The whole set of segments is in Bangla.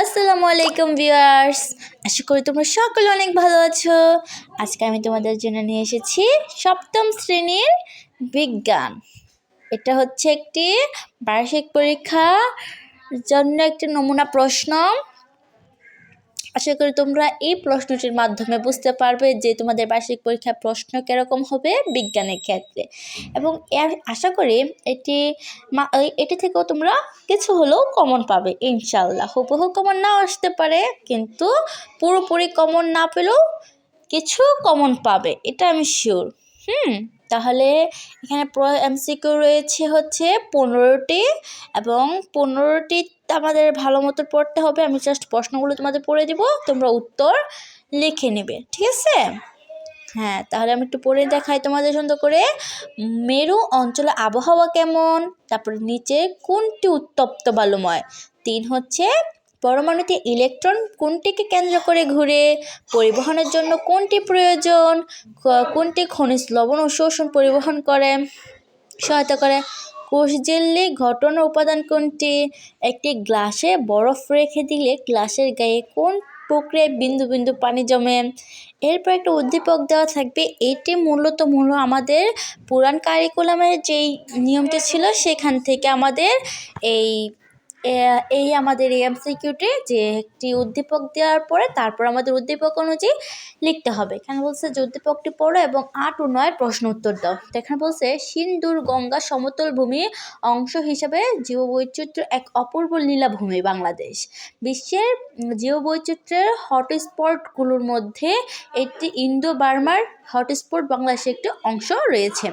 আসসালামু আলাইকুম ভিউয়ার্স। আশা করি তোমরা সকলে অনেক ভালো আছো। আজকে আমি তোমাদের জন্য নিয়ে এসেছি সপ্তম শ্রেণির বিজ্ঞান। এটা হচ্ছে একটি বার্ষিক পরীক্ষার জন্য একটি নমুনা প্রশ্ন। আশা করি তোমরা এই প্রশ্নটির মাধ্যমে বুঝতে পারবে যে তোমাদের বার্ষিক পরীক্ষার প্রশ্ন কীরকম হবে বিজ্ঞানের ক্ষেত্রে। এবং আশা করি এটি এটি থেকেও তোমরা কিছু হলেও কমন পাবে ইনশাল্লাহ হুবহু কমন নাও আসতে পারে, কিন্তু পুরোপুরি কমন না পেলেও কিছু কমন পাবে, এটা আমি শিওর হুম? তাহলে এখানে প্র এমসিকিউ রয়েছে হচ্ছে পনেরোটি এবং পনেরোটি আমাদের ভালো মতো পড়তে হবে। আমি জাস্ট প্রশ্নগুলো তোমাদের পড়ে দিব, তোমরা উত্তর লিখে নেবে, ঠিক আছে? হ্যাঁ তাহলে আমি একটু পড়ে দেখাই তোমাদের সুন্দর করে। মেরু অঞ্চলে আবহাওয়া কেমন? তারপরে নিচে কোনটি উত্তপ্ত বালুময়? তিন হচ্ছে পরমাণুতে ইলেকট্রন কোনটিকে কেন্দ্র করে ঘুরে, পরিবহনের জন্য কোনটি প্রয়োজন কোনটি খনিজ লবণ ও শোষণ পরিবহন করে, সহায়তা করে। কোষ জেল্লি ঘটনা উপাদান কোনটি? একটি গ্লাসে বরফ রেখে দিলে গ্লাসের গায়ে কোন প্রক্রিয়ায় বিন্দু বিন্দু পানি জমে? এরপর একটা উদ্দীপক দেওয়া থাকবে, এটি মূলত মূল আমাদের পুরাণ কারিকুলামের যেই নিয়মটি ছিল, সেখান থেকে আমাদের এই এই আমাদের এমসিকিউটি যে একটি উদ্দীপক দেওয়ার পরে তারপর আমাদের উদ্দীপক অনুযায়ী লিখতে হবে। এখানে বলছে যে উদ্দীপকটি পড়ো এবং আট ও নয়ের প্রশ্ন উত্তর দাও। তো এখানে বলছে সিন্ধুর গঙ্গা সমতল ভূমি অংশ হিসাবে জীববৈচিত্র্য এক অপূর্ব লীলাভূমি বাংলাদেশ। বিশ্বের জীববৈচিত্র্যের হটস্পটগুলোর মধ্যে একটি ইন্দো বার্মার হটস্পট বাংলাদেশের একটি অংশ রয়েছে।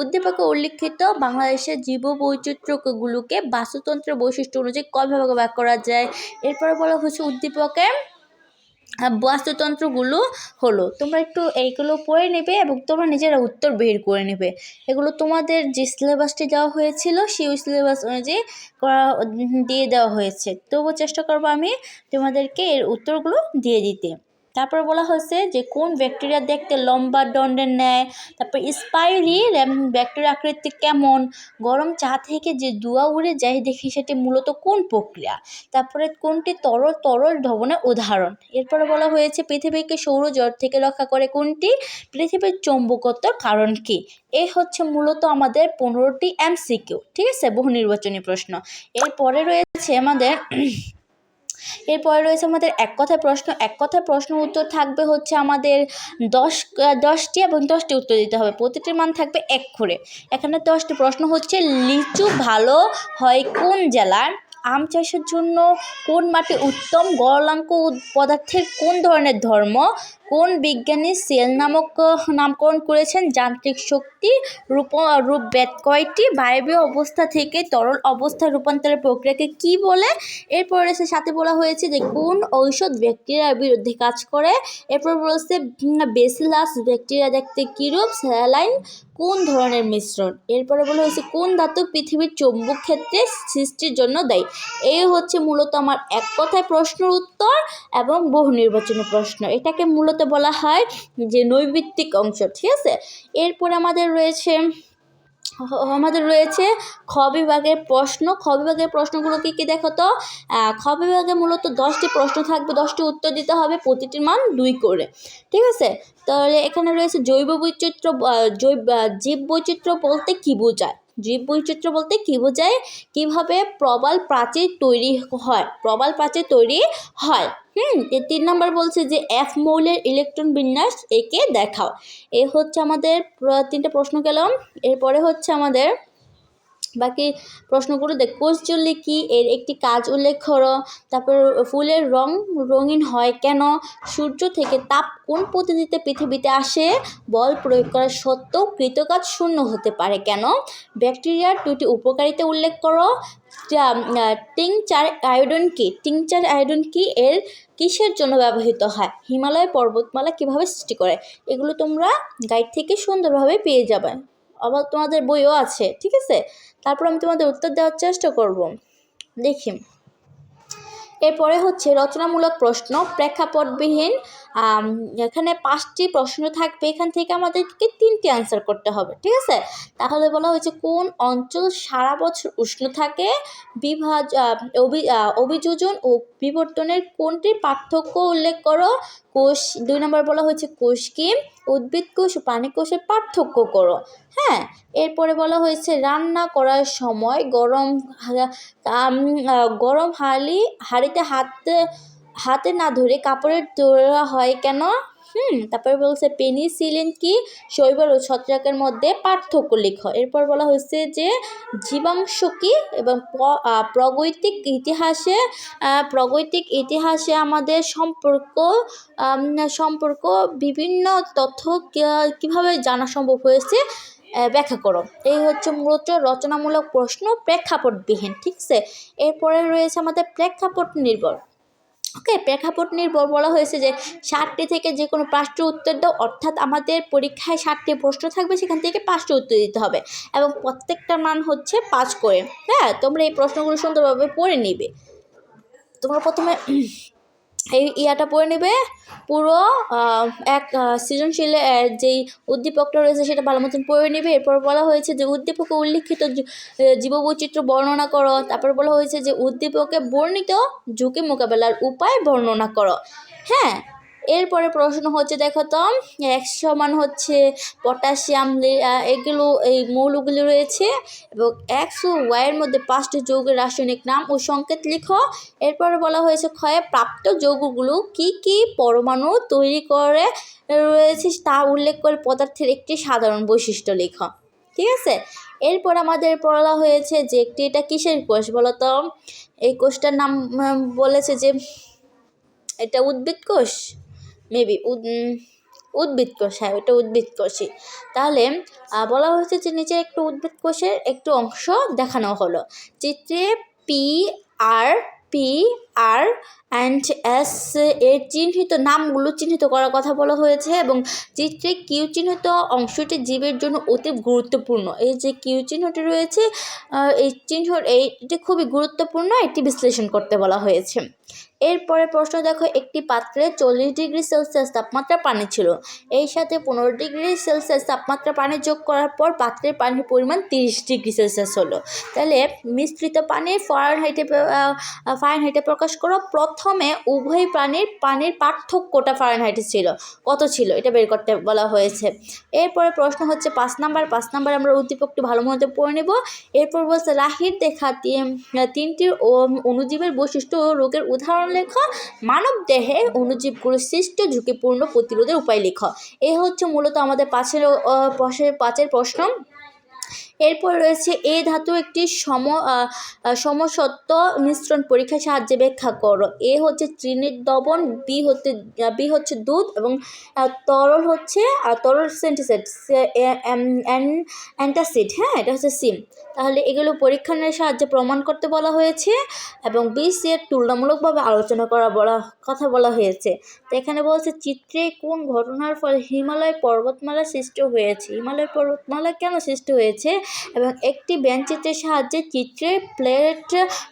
উদ্দীপকে উল্লিখিত বাংলাদেশের জীববৈচিত্র্যগুলোকে বাস্তুতন্ত্রের বৈশিষ্ট্য অনুযায়ী কয় ভাগে ভাগ করা যায়। এরপরে বলা হচ্ছে উদ্দীপকে বাস্তুতন্ত্রগুলো হলো, তোমরা একটু এইগুলো পড়ে নেবে এবং তোমরা নিজেরা উত্তর বের করে নেবে। এগুলো তোমাদের যে সিলেবাসটি দেওয়া হয়েছিল, সেই সিলেবাস অনুযায়ী করা দিয়ে দেওয়া হয়েছে। তবুও চেষ্টা করব আমি তোমাদেরকে এর উত্তরগুলো দিয়ে দিতে। তারপর বলা হয়েছে যে কোন ব্যাকটেরিয়া দেখতে লম্বা দণ্ডের ন্যায়, তারপর স্পাইরি ব্যাকটেরিয়া আকৃতি কেমন, গরম চা থেকে যে ধোঁয়া উড়ে যায় দেখি সেটি মূলত কোন প্রক্রিয়া, তারপরে কোনটি তরল তরল ধবনের উদাহরণ, এরপরে বলা হয়েছে পৃথিবীকে সৌরজগৎ থেকে রক্ষা করে কোনটি, পৃথিবীর চৌম্বকত্বর কারণ কি এই হচ্ছে মূলত আমাদের পনেরোটি এমসিকিউ, ঠিক আছে বহু নির্বাচনী প্রশ্ন, এরপরে রয়েছে আমাদের এরপরে রয়েছে আমাদের এক কথায় প্রশ্ন। এক কথায় প্রশ্ন উত্তর থাকবে হচ্ছে আমাদের দশ দশটি এবং দশটি উত্তর দিতে হবে। প্রতিটির মান থাকবে এক করে। এখানে দশটি প্রশ্ন হচ্ছে, লিচু ভালো হয় কোন জেলার? আম চাষের জন্য কোন মাটি উত্তম? গলনাঙ্ক পদার্থের কোন ধরনের ধর্ম? কোন বিজ্ঞানী সেল নামক নামকরণ করেছেন? যান্ত্রিক শক্তি, রূপ রূপ রূপভেদ কয়টি? বায়বীয় অবস্থা থেকে তরল অবস্থায় রূপান্তরের প্রক্রিয়াকে কি বলে? এরপর রয়েছে সাথে বলা হয়েছে যে কোন ঔষধ ব্যাকটেরিয়ার বিরুদ্ধে কাজ করে? এরপর বলেছে বেসিলাস ব্যাকটেরিয়া দেখতে কীরূপ? স্যালাইন কোন ধরনের মিশ্রণ? এরপরে বলা হয়েছে, কোন ধাতু পৃথিবীর চৌম্বক ক্ষেত্রে সৃষ্টির জন্য দেয়? এই হচ্ছে মূলত আমার এক কথায় প্রশ্নের উত্তর এবং বহু নির্বাচনী প্রশ্ন। এটাকে মূলত বলা হয় যে নৈবিত্তিক অংশ, ঠিক আছে? এরপরে আমাদের রয়েছে আমাদের রয়েছে খ বিভাগের প্রশ্ন। খ বিভাগের প্রশ্নগুলো কী কি দেখো তো? খ বিভাগে মূলত দশটি প্রশ্ন থাকবে, দশটি উত্তর দিতে হবে, প্রতিটির মান দুই করে, ঠিক আছে? তাহলে এখানে রয়েছে জৈব বৈচিত্র্য জৈব জীব বৈচিত্র্য বলতে কী বোঝায়? জীব বৈচিত্র্য বলতে কী বোঝায়? কীভাবে প্রবাল প্রাচীর তৈরি হয়? প্রবাল প্রাচীর তৈরি হয়। হুম তিন নম্বর বলছে যে, এফ মৌলের ইলেকট্রন বিন্যাস একে দেখাও। এ হচ্ছে আমাদের, তিনটে প্রশ্ন গেলাম এরপরে হচ্ছে আমাদের বাকি প্রশ্নগুলো দেখ কোষজল্লি কি, এর একটি কাজ উল্লেখ করো, তারপর ফুলের রং রঙিন হয় কেন, সূর্য থেকে তাপ কোন পদ্ধতিতে পৃথিবীতে আসে, বল প্রয়োগ করা সত্ত্বেও কৃতকাজ শূন্য হতে পারে কেন, ব্যাকটেরিয়ার দুটি উপকারিতা উল্লেখ করো টিংচার আয়োডন কি, টিংচার আয়োডন কি, এর কিসের জন্য ব্যবহৃত হয়, হিমালয় পর্বতমালা কীভাবে সৃষ্টি করে, এগুলো তোমরা গাইড থেকে সুন্দরভাবে পেয়ে যাবে। আবার তোমাদের বইও আছে, ঠিক আছে? তারপর আমি তোমাদের উত্তর দেওয়ার চেষ্টা করব। দেখি। এরপরে হচ্ছে রচনামূলক প্রশ্ন, প্রেক্ষাপটবিহীন এখানে পাঁচটি প্রশ্ন থাকবে। এখান থেকে আমাদেরকে তিনটি অ্যান্সার করতে হবে, ঠিক আছে? তাহলে বলা হয়েছে, কোন অঞ্চল সারা বছর উষ্ণ থাকে? বিভাজ অভি অভিযোজন ও বিবর্তনের কোনটির পার্থক্য উল্লেখ করো? কোষ, দুই নম্বর বলা হয়েছে কোষ কি উদ্ভিদ কোষ ও প্রাণী কোষের পার্থক্য করো। হ্যাঁ? এরপরে বলা হয়েছে, রান্না করার সময় গরম গরম হাঁড়ি হাঁড়িতে হাতে হাতে না ধরে কাপড়ের তোলা হয় কেন? হুম, তারপরে বলছে পেনিসিলিন কি? শৈবাল ও ছত্রাকের মধ্যে পার্থক্য লেখ। এরপর বলা হয়েছে যে, জীবাংশ কি? এবং প্রগৈতিক ইতিহাসে প্রগৈতিক ইতিহাসে আমাদের সম্পর্ক সম্পর্ক বিভিন্ন তথ্য কীভাবে জানা সম্ভব হয়েছে? ব্যাখ্যা করো। এই হচ্ছে মূলত রচনামূলক প্রশ্ন প্রেক্ষাপটবিহীন, ঠিক আছে? এরপরে রয়েছে আমাদের প্রেক্ষাপট নির্ভর। ওকে, প্রেক্ষাপট নির্ভর বলা হয়েছে যে ষাটটি থেকে যে কোনো পাঁচটি উত্তর দাও, অর্থাৎ আমাদের পরীক্ষায় ষাটটি প্রশ্ন থাকবে, সেখান থেকে পাঁচটি উত্তর দিতে হবে এবং প্রত্যেকটা মান হচ্ছে পাঁচ করে। হ্যাঁ তোমরা এই প্রশ্নগুলো সুন্দরভাবে পড়ে নিবে। তোমরা প্রথমে এই ইয়াটা পরে নেবে পুরো এক সৃজনশীল যেই উদ্দীপকটা রয়েছে সেটা ভালো মতন পড়ে নেবে। এরপর বলা হয়েছে যে উদ্দীপকে উল্লিখিত জীববৈচিত্র্য বর্ণনা করো। তারপর বলা হয়েছে যে উদ্দীপকে বর্ণিত ঝুঁকি মোকাবেলার উপায় বর্ণনা করো। হ্যাঁ এরপরে প্রশ্ন হচ্ছে, দেখো তো একশো সমান হচ্ছে পটাশিয়াম এগুলো, এই মৌলগুলি রয়েছে এবং একশো ওয়াইয়ের মধ্যে পাঁচটি যৌগের রাসায়নিক নাম ও সংকেত লিখো। এরপরে বলা হয়েছে ক্ষয়ে প্রাপ্ত যৌগগুলো কি কি পরমাণু তৈরি করে রয়েছে তা উল্লেখ করে পদার্থের একটি সাধারণ বৈশিষ্ট্য লেখো। ঠিক আছে? এরপর আমাদের বলা হয়েছে যে একটি, এটা কিসের কোষ বলো তো? এই কোষটার নাম বলেছে যে এটা উদ্ভিদ কোষ? মেবি উদ উদ্ভিদ কোষ হ্যাঁ ওইটা উদ্ভিদ কোষই। তাহলে বলা হয়েছে যে নিচে একটু উদ্ভিদ কোষের একটু অংশ দেখানো হলো। চিত্রে P R P R and S এর চিহ্নিত নামগুলো চিহ্নিত করার কথা বলা হয়েছে এবং চিত্রে কিউ চিহ্নিত অংশটি জীবের জন্য অতি গুরুত্বপূর্ণ। এই যে কিউ চিহ্নটি রয়েছে এই চিহ্ন, এইটি খুবই গুরুত্বপূর্ণ এটি বিশ্লেষণ করতে বলা হয়েছে। এরপরে প্রশ্ন, দেখো, একটি পাত্রে চল্লিশ ডিগ্রি সেলসিয়াস তাপমাত্রা পানি ছিল। এই সাথে পনেরো ডিগ্রি সেলসিয়াস তাপমাত্রা পানি যোগ করার পর পাত্রের পানির পরিমাণ তিরিশ ডিগ্রি সেলসিয়াস হলো। তাহলে মিশ্রিত পানি ফারেনহাইটে ফারেনহাইটে প্রকাশ করো, প্রথমে উভয় প্রাণীর পানির পার্থক্যটা ফারেনহাইটে ছিল। কত ছিল? এটা বের করতে বলা হয়েছে। এরপরে প্রশ্ন হচ্ছে পাঁচ নাম্বার। পাঁচ নাম্বার আমরা উদ্দীপকটি ভালো মতো পড়ে নেব। এরপর বলছে রাহির দেখা তিনটি অণুজীবের বৈশিষ্ট্য ও রোগের উদাহরণ লেখ। মানব দেহে অণুজীবগুলো সৃষ্ট ঝুঁকিপূর্ণ প্রতিরোধের উপায় লেখ। এই হচ্ছে মূলত আমাদের পাঁচের পাশের পাঁচের প্রশ্ন। এরপর রয়েছে এ ধাতু একটি সম সমসত্ব মিশ্রণ পরীক্ষার সাহায্যে ব্যাখ্যা করো। এ হচ্ছে চিনির দ্রবণ, বি হচ্ছে বি হচ্ছে দুধ এবং তরল হচ্ছে তরল সেন্টিসেট অ্যান্টাসিড হ্যাঁ এটা হচ্ছে সিম। তাহলে এগুলো পরীক্ষণের সাহায্যে প্রমাণ করতে বলা হয়েছে এবং বি সি এর তুলনামূলকভাবে আলোচনা করা বলা, কথা বলা হয়েছে। তো এখানে বলছে, চিত্রে কোন ঘটনার ফলে হিমালয় পর্বতমালা সৃষ্টি হয়েছে? হিমালয় পর্বতমালা কেন সৃষ্টি হয়েছে? এবং একটি ব্যঞ্চিত্রের সাহায্যে চিত্রে প্লেট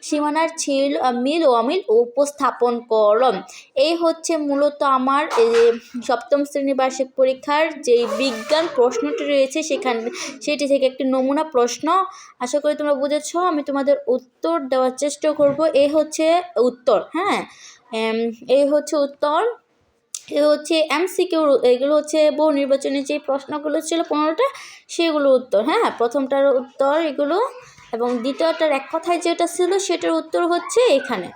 সীমানার ছিল, মিল ও অমিল উপস্থাপন করো এই হচ্ছে মূলত আমার সপ্তম শ্রেণির বার্ষিক পরীক্ষার যেই বিজ্ঞান প্রশ্নটি রয়েছে সেখান, সেটি থেকে একটি নমুনা প্রশ্ন। আশা করি তোমরা বুঝেছ, আমি তোমাদের উত্তর দেওয়ার চেষ্টা করব। এই হচ্ছে উত্তর হ্যাঁ? এই হচ্ছে উত্তর। হচ্ছে এমসিকিউ এগুলো হচ্ছে বহু নির্বাচনী যে প্রশ্নগুলো ছিল পনেরোটা, সেগুলো উত্তর হ্যাঁ? প্রথমটার উত্তর এগুলো এবং দ্বিতীয়টার এক কথায় যেটা ছিল সেটার উত্তর হচ্ছে এখানে।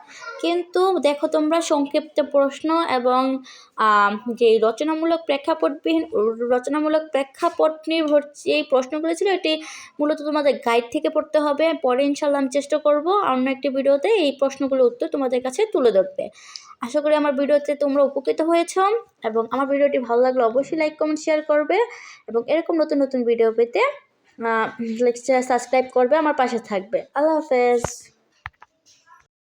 কিন্তু দেখো তোমরা সংক্ষিপ্ত প্রশ্ন এবং যে রচনামূলক প্রেক্ষাপটবিহীন, রচনামূলক প্রেক্ষাপট নির্ভর যে প্রশ্নগুলো ছিল এটি মূলত তোমাদের গাইড থেকে পড়তে হবে। পরে ইনশাল্লাহ আমি চেষ্টা করব অন্য একটি ভিডিওতে এই প্রশ্নগুলোর উত্তর তোমাদের কাছে তুলে ধরতে। আশা করি আমার ভিডিওতে তোমরা উপকৃত হয়েছ এবং আমার ভিডিওটি ভালো লাগলে অবশ্যই লাইক কমেন্ট শেয়ার করবে এবং এরকম নতুন নতুন ভিডিও পেতে সাবস্ক্রাইব করবে, আমার পাশে থাকবে। আল্লাহ হাফেজ।